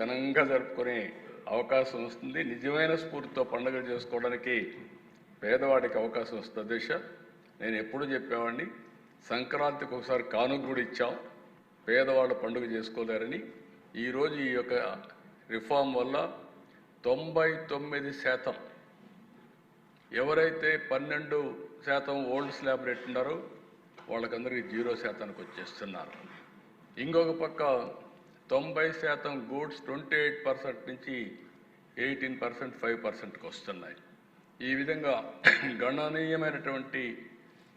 ఘనంగా జరుపుకునే అవకాశం వస్తుంది. నిజమైన స్ఫూర్తితో పండుగలు చేసుకోవడానికి పేదవాడికి అవకాశం వస్తుంది. దిశ నేను ఎప్పుడు చెప్పేవాడిని సంక్రాంతికి ఒకసారి కానుగుడు ఇచ్చాం. పేదవాళ్ళు పండుగ చేసుకోలేరని. ఈరోజు ఈ యొక్క రిఫార్మ్ వల్ల తొంభై తొమ్మిది శాతం ఎవరైతే పన్నెండు శాతం ఓల్డ్ స్లాబ్ రేట్ ఉన్నారో వాళ్ళకందరికీ జీరో శాతానికి వచ్చేస్తున్నారు. ఇంకొక పక్క తొంభై శాతం గూడ్స్ ట్వంటీ ఎయిట్ పర్సెంట్ నుంచి ఎయిటీన్ పర్సెంట్ ఫైవ్ పర్సెంట్కి వస్తున్నాయి. ఈ విధంగా గణనీయమైనటువంటి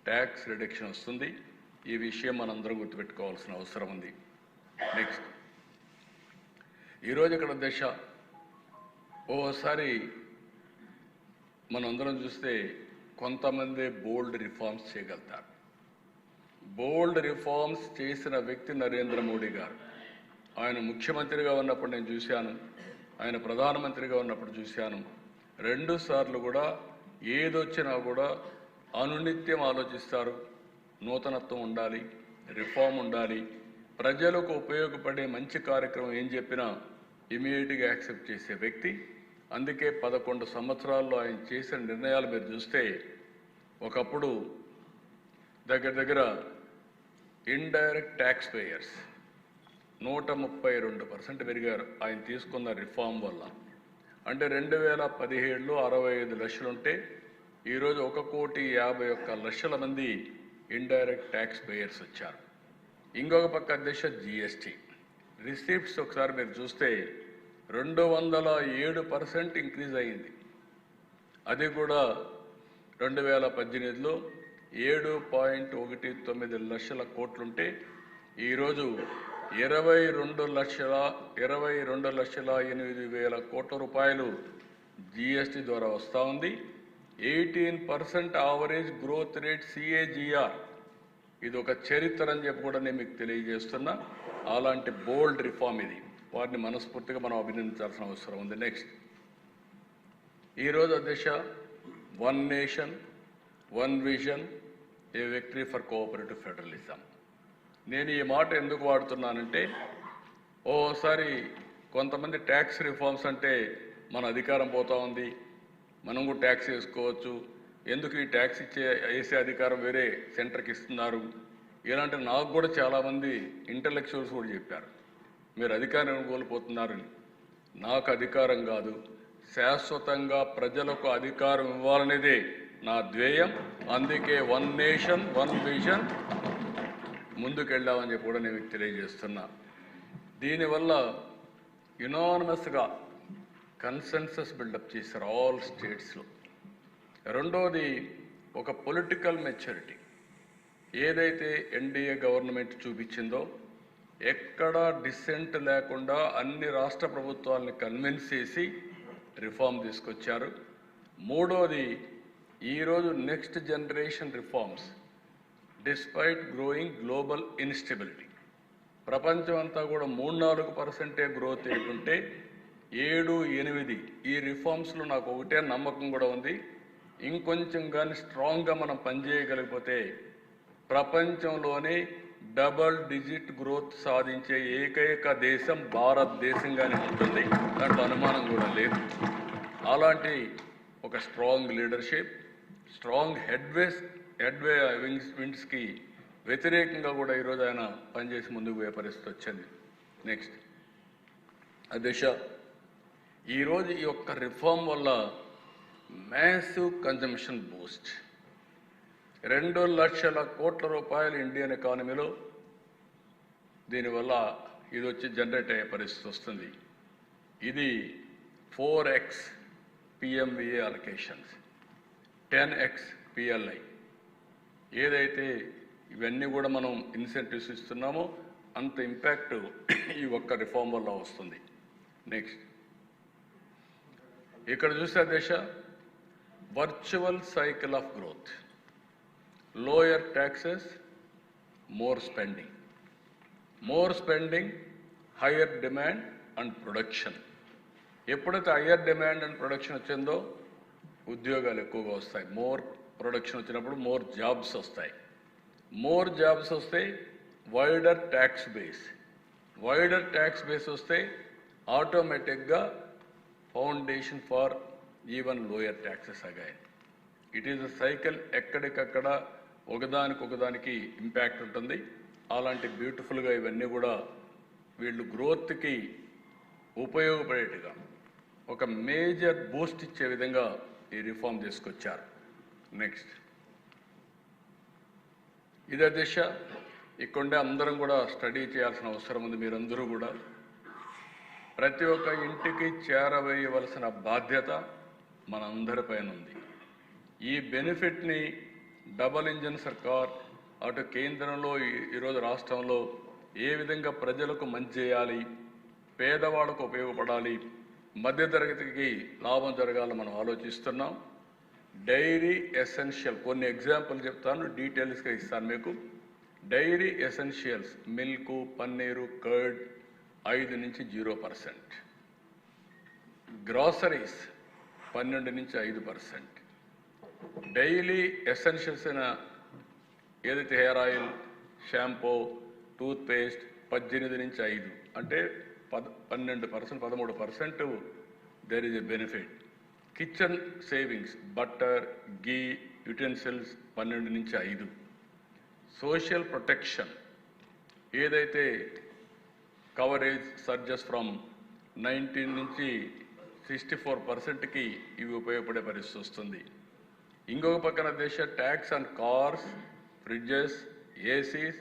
ట్యాక్స్ రిడక్షన్ వస్తుంది. ఈ విషయం మనందరం గుర్తుపెట్టుకోవాల్సిన అవసరం ఉంది. నెక్స్ట్. ఈరోజు ఇక్కడ దశ. ఓసారి మనందరం చూస్తే కొంతమంది బోల్డ్ రిఫార్మ్స్ చేయగలుగుతారు. బోల్డ్ రిఫార్మ్స్ చేసిన వ్యక్తి నరేంద్ర మోడీ గారు. ఆయన ముఖ్యమంత్రిగా ఉన్నప్పుడు నేను చూశాను. ఆయన ప్రధానమంత్రిగా ఉన్నప్పుడు చూశాను. రెండు సార్లు కూడా ఏదొచ్చినా కూడా అనునిత్యం ఆలోచిస్తారు. నూతనత్వం ఉండాలి రిఫార్మ్ ఉండాలి. ప్రజలకు ఉపయోగపడే మంచి కార్యక్రమం ఏం చెప్పినా ఇమీడియట్గా యాక్సెప్ట్ చేసే వ్యక్తి. అందుకే పదకొండు సంవత్సరాల్లో ఆయన చేసిన నిర్ణయాలు మీరు చూస్తే ఒకప్పుడు దగ్గర దగ్గర ఇండైరెక్ట్ ట్యాక్స్ పేయర్స్ నూట ముప్పై రెండు పర్సెంట్ పెరిగారు ఆయన తీసుకున్న రిఫార్మ్ వల్ల. అంటే రెండు వేల పదిహేడులో అరవై ఐదు లక్షలుంటే ఈరోజు ఒక కోటి యాభై ఒక్క లక్షల మంది ఇండైరెక్ట్ ట్యాక్స్ పేయర్స్ వచ్చారు. ఇంకొక పక్క దిశ జిఎస్టీ. రిసీప్ట్స్ ఒకసారి మీరు చూస్తే రెండు వందల ఏడు పర్సెంట్ ఇంక్రీజ్ అయ్యింది. అది కూడా రెండు వేల పద్దెనిమిదిలో ఏడు పాయింట్ ఒకటి తొమ్మిది లక్షల కోట్లుంటే ఈరోజు ఇరవై రెండు లక్షల ఇరవై రెండు లక్షల ఎనిమిది వేల కోట్ల రూపాయలు జిఎస్టీ ద్వారా వస్తూ ఉంది. Eighteen percent average growth rate CAGR. ఇది ఒక చరిత్ర అని చెప్పి కూడా నేను మీకు తెలియజేస్తున్నా. అలాంటి బోల్డ్ రిఫార్మ్ ఇది. వారిని మనస్ఫూర్తిగా మనం అభినందించాల్సిన అవసరం ఉంది. నెక్స్ట్. ఈరోజు దిశ one nation one vision a victory for cooperative federalism. నేను ఈ మాట ఎందుకు వాడుతున్నానంటే ఓసారి కొంతమంది ట్యాక్స్ రిఫార్మ్స్ అంటే మన అధికారం పోతా ఉంది మనం కూడా ట్యాక్స్ వేసుకోవచ్చు ఎందుకు ఈ ట్యాక్స్ ఇచ్చే వేసే అధికారం వేరే సెంటర్కి ఇస్తున్నారు? ఇలాంటి నాకు కూడా చాలామంది ఇంటలెక్చువల్స్ కూడా చెప్పారు. మీరు అధికారం కోల్పోతున్నారని. నాకు అధికారం కాదు. శాశ్వతంగా ప్రజలకు అధికారం ఇవ్వాలనేదే నా ధ్యేయం. అందుకే వన్ నేషన్ వన్ విజన్ ముందుకెళ్ళామని చెప్పి కూడా నేను మీకు తెలియజేస్తున్నా. దీనివల్ల యునానమస్గా కన్సెన్సస్ బిల్డప్ చేశారు ఆల్ స్టేట్స్లో రెండోది ఒక పొలిటికల్ మెచ్యూరిటీ ఏదైతే ఎన్డీఏ గవర్నమెంట్ చూపించిందో ఎక్కడా డిసెంట్ లేకుండా అన్ని రాష్ట్ర ప్రభుత్వాలని కన్విన్స్ చేసి రిఫార్మ్ తీసుకొచ్చారు. మూడోది ఈరోజు next generation reforms despite growing global instability ప్రపంచం అంతా కూడా మూడు నాలుగు పర్సెంటే గ్రోత్ ఉంటే ఏడు ఎనిమిది ఈ రిఫార్మ్స్లో నాకు ఒకటే నమ్మకం కూడా ఉంది. ఇంకొంచెం కానీ స్ట్రాంగ్గా మనం పనిచేయగలిగిపోతే ప్రపంచంలోనే డబల్ డిజిట్ గ్రోత్ సాధించే ఏకైక దేశం భారతదేశంగానే ఉంటుంది. దాంట్లో అనుమానం కూడా లేదు. అలాంటి ఒక strong leadership strong headways headway wings విండ్స్కి వ్యతిరేకంగా కూడా ఈరోజు ఆయన పనిచేసి ముందుకు పోయే పరిస్థితి వచ్చింది నెక్స్ట్ అధ్యక్ష ఈరోజు ఈ యొక్క రిఫార్మ్ వల్ల మ్యాసివ్ కన్జంప్షన్ బూస్ట్ రెండు లక్షల కోట్ల రూపాయలు ఇండియన్ ఎకానమీలో దీనివల్ల ఇది వచ్చి జనరేట్ అయ్యే పరిస్థితి వస్తుంది. ఇది four x PMVA allocations ten x PLI ఏదైతే ఇవన్నీ కూడా మనం ఇన్సెంటివ్స్ ఇస్తున్నామో అంత ఇంపాక్ట్ ఈ ఒక్క రిఫార్మ్ వల్ల వస్తుంది. నెక్స్ట్ ఇక్కడ చూస్తే దేశ virtual cycle of growth lower taxes more spending more spending higher demand and production ఎప్పుడైతే హయ్యర్ డిమాండ్ అండ్ ప్రొడక్షన్ వచ్చిందో ఉద్యోగాలు ఎక్కువగా వస్తాయి. మోర్ ప్రొడక్షన్ వచ్చినప్పుడు మోర్ జాబ్స్ వస్తాయి. మోర్ జాబ్స్ వస్తే wider tax base wider tax base వస్తే ఆటోమేటిక్గా foundation for even lower taxes again it is a cycle ఎక్కడికక్కడ ఒకదానికి ఒకదానికి ఇంపాక్ట్ ఉంటుంది. అలాంటి బ్యూటిఫుల్గా ఇవన్నీ కూడా వీళ్ళు గ్రోత్కి ఉపయోగపడేట్టుగా ఒక మేజర్ బూస్ట్ ఇచ్చే విధంగా ఈ రిఫార్మ్ తీసుకొచ్చారు నెక్స్ట్ ఇదే దిశ. ఇక్కడే అందరం కూడా స్టడీ చేయాల్సిన అవసరం ఉంది మీరందరూ కూడా. ప్రతి ఒక్క ఇంటికి చేరవేయవలసిన బాధ్యత మనందరిపైన ఉంది. ఈ బెనిఫిట్ని డబల్ ఇంజన్ సర్కార్ అటు కేంద్రంలో ఈ- ఈరోజు రాష్ట్రంలో ఏ విధంగా ప్రజలకు మంచి చేయాలి పేదవాళ్ళకు ఉపయోగపడాలి మధ్యతరగతికి లాభం జరగాలని మనం ఆలోచిస్తున్నాం. డైరీ ఎసెన్షియల్ కొన్ని ఎగ్జాంపుల్ చెప్తాను డీటెయిల్స్గా ఇస్తాను మీకు. Dairy essentials milk paneer curd ఐదు నుంచి జీరో పర్సెంట్. గ్రాసరీస్ పన్నెండు నుంచి ఐదు పర్సెంట్. డైలీ ఎసెన్షియల్స్ అయిన ఏదైతే hair oil shampoo toothpaste పద్దెనిమిది నుంచి ఐదు అంటే పద పన్నెండు పర్సెంట్ పదమూడు percent there is a benefit kitchen savings butter ghee utensils పన్నెండు నుంచి ఐదు. Social protection. ఏదైతే కవరేజ్ సర్జెస్ ఫ్రమ్ నైన్టీన్ నుంచి సిక్స్టీ ఫోర్ పర్సెంట్కి ఇవి ఉపయోగపడే పరిస్థితి వస్తుంది. ఇంకొక పక్కన దేశ tax on cars fridges ACs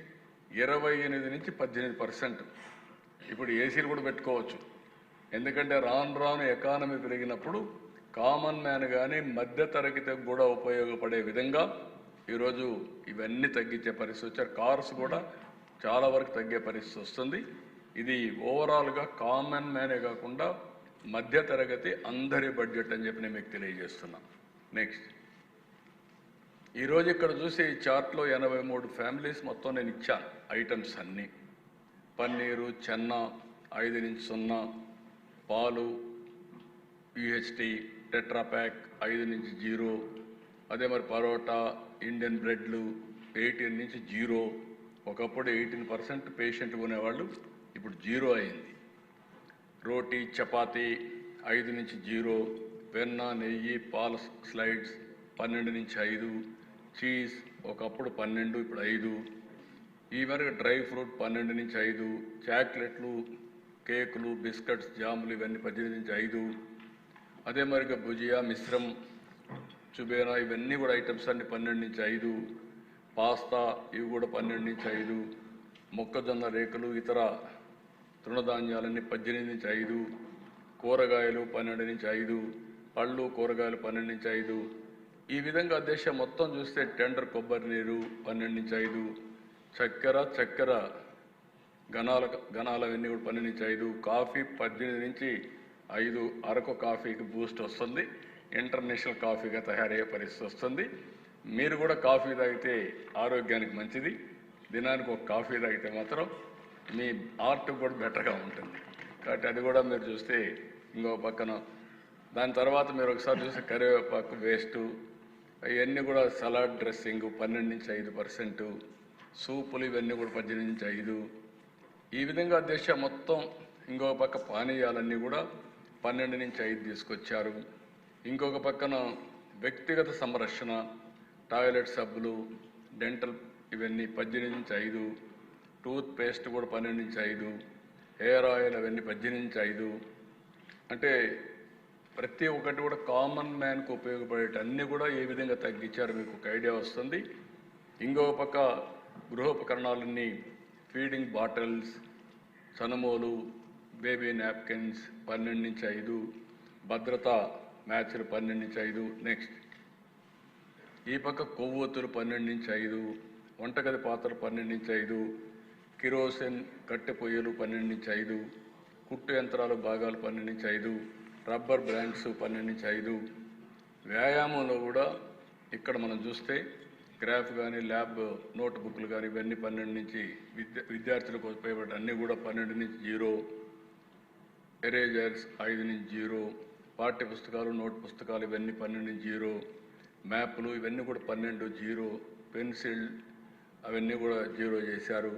ఇరవై ఎనిమిది నుంచి పద్దెనిమిది పర్సెంట్. ఇప్పుడు ఏసీలు కూడా పెట్టుకోవచ్చు. ఎందుకంటే రాను రాను ఎకానమీ పెరిగినప్పుడు కామన్ మ్యాన్ కానీ మధ్య తరగతికి కూడా ఉపయోగపడే విధంగా ఈరోజు ఇవన్నీ తగ్గించే పరిస్థితి వచ్చారు. కార్స్ కూడా చాలా వరకు తగ్గే పరిస్థితి వస్తుంది. ఇది ఓవరాల్గా కామన్ మ్యానే కాకుండా మధ్య తరగతి అందరి బడ్జెట్ అని చెప్పి నేను మీకు తెలియజేస్తున్నా. నెక్స్ట్ ఈరోజు ఇక్కడ చూసే ఈ చార్ట్లో ఎనభై మూడు ఫ్యామిలీస్ మొత్తం నేను ఇచ్చాను. ఐటమ్స్ అన్నీ. పన్నీరు చెన్న ఐదు నుంచి సున్నా పాలు యూహెచ్టీ టెట్రాప్యాక్ ఐదు నుంచి జీరో అదే మరి పరోటా ఇండియన్ బ్రెడ్లు ఎయిటీన్ నుంచి జీరో. ఒకప్పుడు ఎయిటీన్ పర్సెంట్ పేషెంట్ కొనేవాళ్ళు ఇప్పుడు జీరో అయింది. రోటీ చపాతీ ఐదు నుంచి జీరో వెన్న నెయ్యి పాల స్లైడ్స్ పన్నెండు నుంచి ఐదు చీజ్ ఒకప్పుడు పన్నెండు ఇప్పుడు ఐదు. ఈ మేరకు డ్రై ఫ్రూట్ పన్నెండు నుంచి ఐదు చాక్లెట్లు కేకులు బిస్కెట్స్ జాములు ఇవన్నీ పద్దెనిమిది నుంచి ఐదు. అదే మరిగా భుజియా మిశ్రం చుబేరా ఇవన్నీ కూడా ఐటమ్స్ అన్ని పన్నెండు నుంచి ఐదు. పాస్తా ఇవి కూడా పన్నెండు నుంచి ఐదు. మొక్కజొన్న రేకులు ఇతర తృణధాన్యాలన్నీ పద్దెనిమిది నుంచి ఐదు. కూరగాయలు పన్నెండు నుంచి ఐదు. పళ్ళు కూరగాయలు పన్నెండు నుంచి ఐదు. ఈ విధంగా దేశం మొత్తం చూస్తే టెండర్ కొబ్బరి నీరు పన్నెండు నుంచి ఐదు. చక్కెర చక్కెర ఘనాల గణాలు అవన్నీ కూడా పన్నెండు నుంచి ఐదు. కాఫీ పద్దెనిమిది నుంచి ఐదు అరకు కాఫీకి బూస్ట్ వస్తుంది. ఇంటర్నేషనల్ కాఫీగా తయారయ్యే పరిస్థితి వస్తుంది. మీరు కూడా కాఫీ తాగితే ఆరోగ్యానికి మంచిది. దినానికి ఒక కాఫీ తాగితే మాత్రం మీ ఆర్ట్ కూడా బెటర్గా ఉంటుంది. కాబట్టి అది కూడా మీరు చూస్తే ఇంకో పక్కన. దాని తర్వాత మీరు ఒకసారి చూస్తే కరివేపాకు వేస్ట్ ఇవన్నీ కూడా సలాడ్ డ్రెస్సింగ్ పన్నెండు నుంచి ఐదు పర్సెంటు సూపులు ఇవన్నీ కూడా పద్దెనిమిది నుంచి ఐదు. ఈ విధంగా దేశం మొత్తం ఇంకో పక్క పానీయాలన్నీ కూడా పన్నెండు నుంచి ఐదు తీసుకొచ్చారు. ఇంకొక పక్కన వ్యక్తిగత సంరక్షణ టాయిలెట్ సబ్బులు డెంటల్ ఇవన్నీ పద్దెనిమిది నుంచి ఐదు టూత్ పేస్ట్ కూడా పన్నెండు నుంచి ఐదు హెయిర్ ఆయిల్ అవన్నీ పద్దెనిమిది నుంచి ఐదు. అంటే ప్రతి ఒక్కటి కూడా కామన్ మ్యాన్కు ఉపయోగపడేట అన్నీ కూడా ఏ విధంగా తగ్గించారు. మీకు ఒక ఐడియా వస్తుంది. ఇంకొక పక్క గృహోపకరణాలన్నీ ఫీడింగ్ బాటిల్స్ సనుమోలు బేబీ నాప్కిన్స్ పన్నెండు నుంచి ఐదు భద్రత మ్యాచ్లు పన్నెండు నుంచి ఐదు నెక్స్ట్. ఈ పక్క కొవ్వొత్తులు పన్నెండు నుంచి ఐదు వంటగది పాత్రలు పన్నెండు నుంచి ఐదు కిరోసిన్ కట్టె పొయ్యలు పన్నెండు నుంచి ఐదు కుట్టు యంత్రాలు భాగాలు పన్నెండు నుంచి ఐదు రబ్బర్ బ్రాండ్స్ పన్నెండు నుంచి ఐదు. వ్యాయామంలో కూడా ఇక్కడ మనం చూస్తే గ్రాఫ్ కానీ ల్యాబ్ నోట్ బుక్లు కానీ ఇవన్నీ పన్నెండు నుంచి విద్య విద్యార్థులకు ఉపయోగపడే అన్నీ కూడా పన్నెండు నుంచి జీరో. ఎరేజర్స్ ఐదు నుంచి జీరో పాఠ్య పుస్తకాలు నోట్ పుస్తకాలు ఇవన్నీ పన్నెండు జీరో మ్యాప్లు ఇవన్నీ కూడా పన్నెండు జీరో పెన్సిల్ అవన్నీ కూడా జీరో చేశారు.